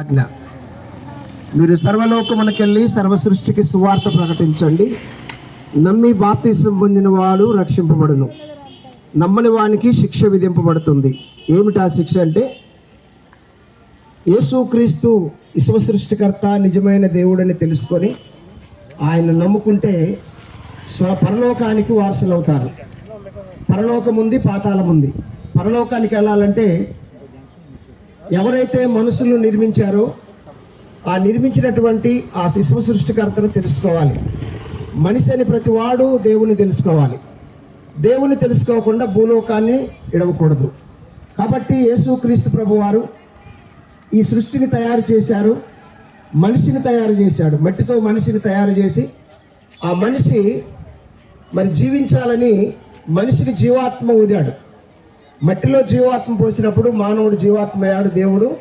ఆజ్ఞ. మీరు సర్వలోకమునకెళ్ళి సర్వ సృష్టికి సువార్త ప్రకటించండి. నమ్మి బాప్తిసం పొందిన వాడు రక్షింపబడును. నమ్మని వానికి శిక్ష విధింపబడుతుంది. ఏమిటా శిక్ష అంటే? యేసుక్రీస్తు విశ్వ సృష్టికర్త నిజమైన దేవుడని తెలుసుకొని ఆయన నమ్ముకుంటే స్వ పరలోకానికి వారసులవుతారు. పరలోకం ఉంది పాతాళం ఉంది పరలోకానికి వెళ్ళాలంటే ఎవరైతే మనుషులు నిర్మించారో ఆ నిర్మించినటువంటి ఆ శిశువు సృష్టికర్తను తెలుసుకోవాలి. మనిషి అని ప్రతివాడు దేవుని తెలుసుకోవాలి. దేవుని తెలుసుకోకుండా భూలోకాన్ని ఇడవకూడదు కాబట్టి యేసుక్రీస్తు ప్రభు వారు ఈ సృష్టిని తయారు చేశారు మనిషిని తయారు చేశాడు మట్టితో మనిషిని తయారు చేసి ఆ మనిషి మరి జీవించాలని మనిషికి జీవాత్మ ఊదాడు. మట్టిలో జీవాత్మ పోసినప్పుడు మానవుడు జీవాత్మ దేవుడు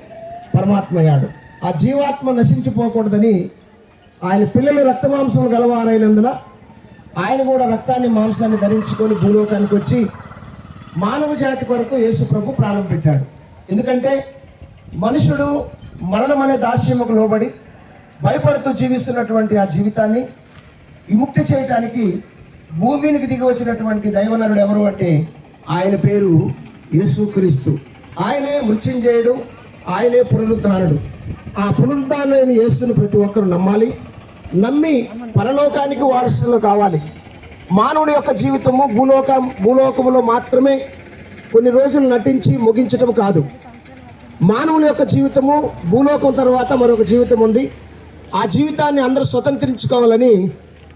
పరమాత్మయ్యాడు. ఆ జీవాత్మ నశించిపోకూడదని ఆయన పిల్లలు రక్తమాంసములు గలవారైనందున ఆయన కూడా రక్తాన్ని మాంసాన్ని ధరించుకొని భూలోకానికి వచ్చి మానవ జాతి కొరకు యేసు ప్రభు ప్రాణం పెట్టాడు. ఎందుకంటే మనుషుడు మరణం అనే దాస్యముకు లోబడి భయపడుతూ జీవిస్తున్నటువంటి ఆ జీవితాన్ని విముక్తి చేయటానికి భూమినికి దిగి వచ్చినటువంటి దైవనరుడు ఎవరు అంటే ఆయన పేరు యేసుక్రీస్తు ఆయనే మృత్యుంజయుడు ఆయనే పునరుద్ధానుడు. ఆ పునరుద్ధానమైన యేసును ప్రతి ఒక్కరు నమ్మాలి. నమ్మి పరలోకానికి వారసులు కావాలి. మానవుడి యొక్క జీవితము భూలోకం భూలోకములో మాత్రమే కొన్ని రోజులు నటించి ముగించటం కాదు. మానవుల యొక్క జీవితము భూలోకం తర్వాత మరొక జీవితం ఉంది. ఆ జీవితాన్ని అందరూ స్వతంత్రించుకోవాలని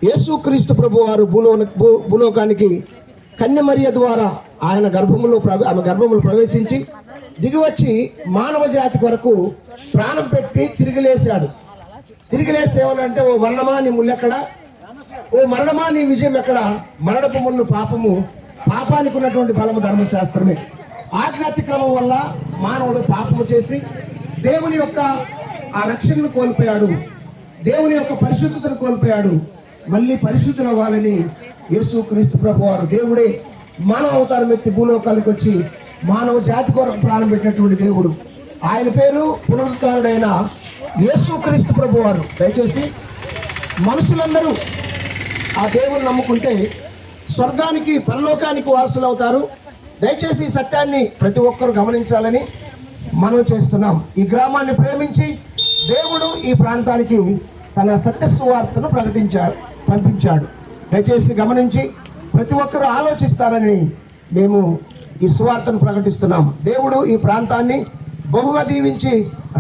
యేసుక్రీస్తు ప్రభు వారు భూలో భూ- భూలోకానికి కన్యమరియ ద్వారా ఆయన గర్భములో ప్రవే ఆమె గర్భములో ప్రవేశించి దిగివచ్చి మానవ జాతి కొరకు ప్రాణం పెట్టి తిరిగి లేచాడు తిరిగి లేస్తే ఏమనంటే ఓ మరణమా నీ ముళ్ళెక్కడ ఓ మరణమా నీ విజయం ఎక్కడ? మరణపు ముళ్ళు పాపము పాపానికి ఉన్నటువంటి బలము ధర్మశాస్త్రమే. ఆజ్ఞాతిక్రమం వల్ల మానవుడు పాపము చేసి దేవుని యొక్క ఆ రక్షణను కోల్పోయాడు. దేవుని యొక్క పరిశుద్ధతను కోల్పోయాడు. మళ్ళీ పరిశుద్ధులు అవ్వాలని యేసు క్రీస్తు ప్రభు వారు దేవుడే మానవ అవతారం ఎత్తి భూలోకానికి వచ్చి మానవ జాతి కొరకు ప్రాణం పెట్టినటువంటి దేవుడు. ఆయన పేరు పునరుద్ధారుడైన యేసు క్రీస్తు ప్రభు వారు. దయచేసి మనుషులందరూ ఆ దేవుని నమ్ముకుంటే స్వర్గానికి పరలోకానికి వారసులు అవుతారు. దయచేసి ఈ సత్యాన్ని ప్రతి ఒక్కరు గమనించాలని మనం చేస్తున్నాం. ఈ గ్రామాన్ని ప్రేమించి దేవుడు ఈ ప్రాంతానికి తన సత్యస్వార్తను ప్రకటించాడు. పంపించాడు. దయచేసి గమనించి ప్రతి ఒక్కరూ ఆలోచిస్తారని మేము ఈ సువార్తను ప్రకటిస్తున్నాం. దేవుడు ఈ ప్రాంతాన్ని బహుగా దీవించి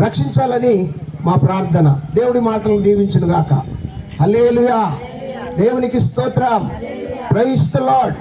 రక్షించాలని మా ప్రార్థన. దేవుడి మాటలు దీవించును గాక. హలేలుయా దేవునికి స్తోత్రం. Price the lord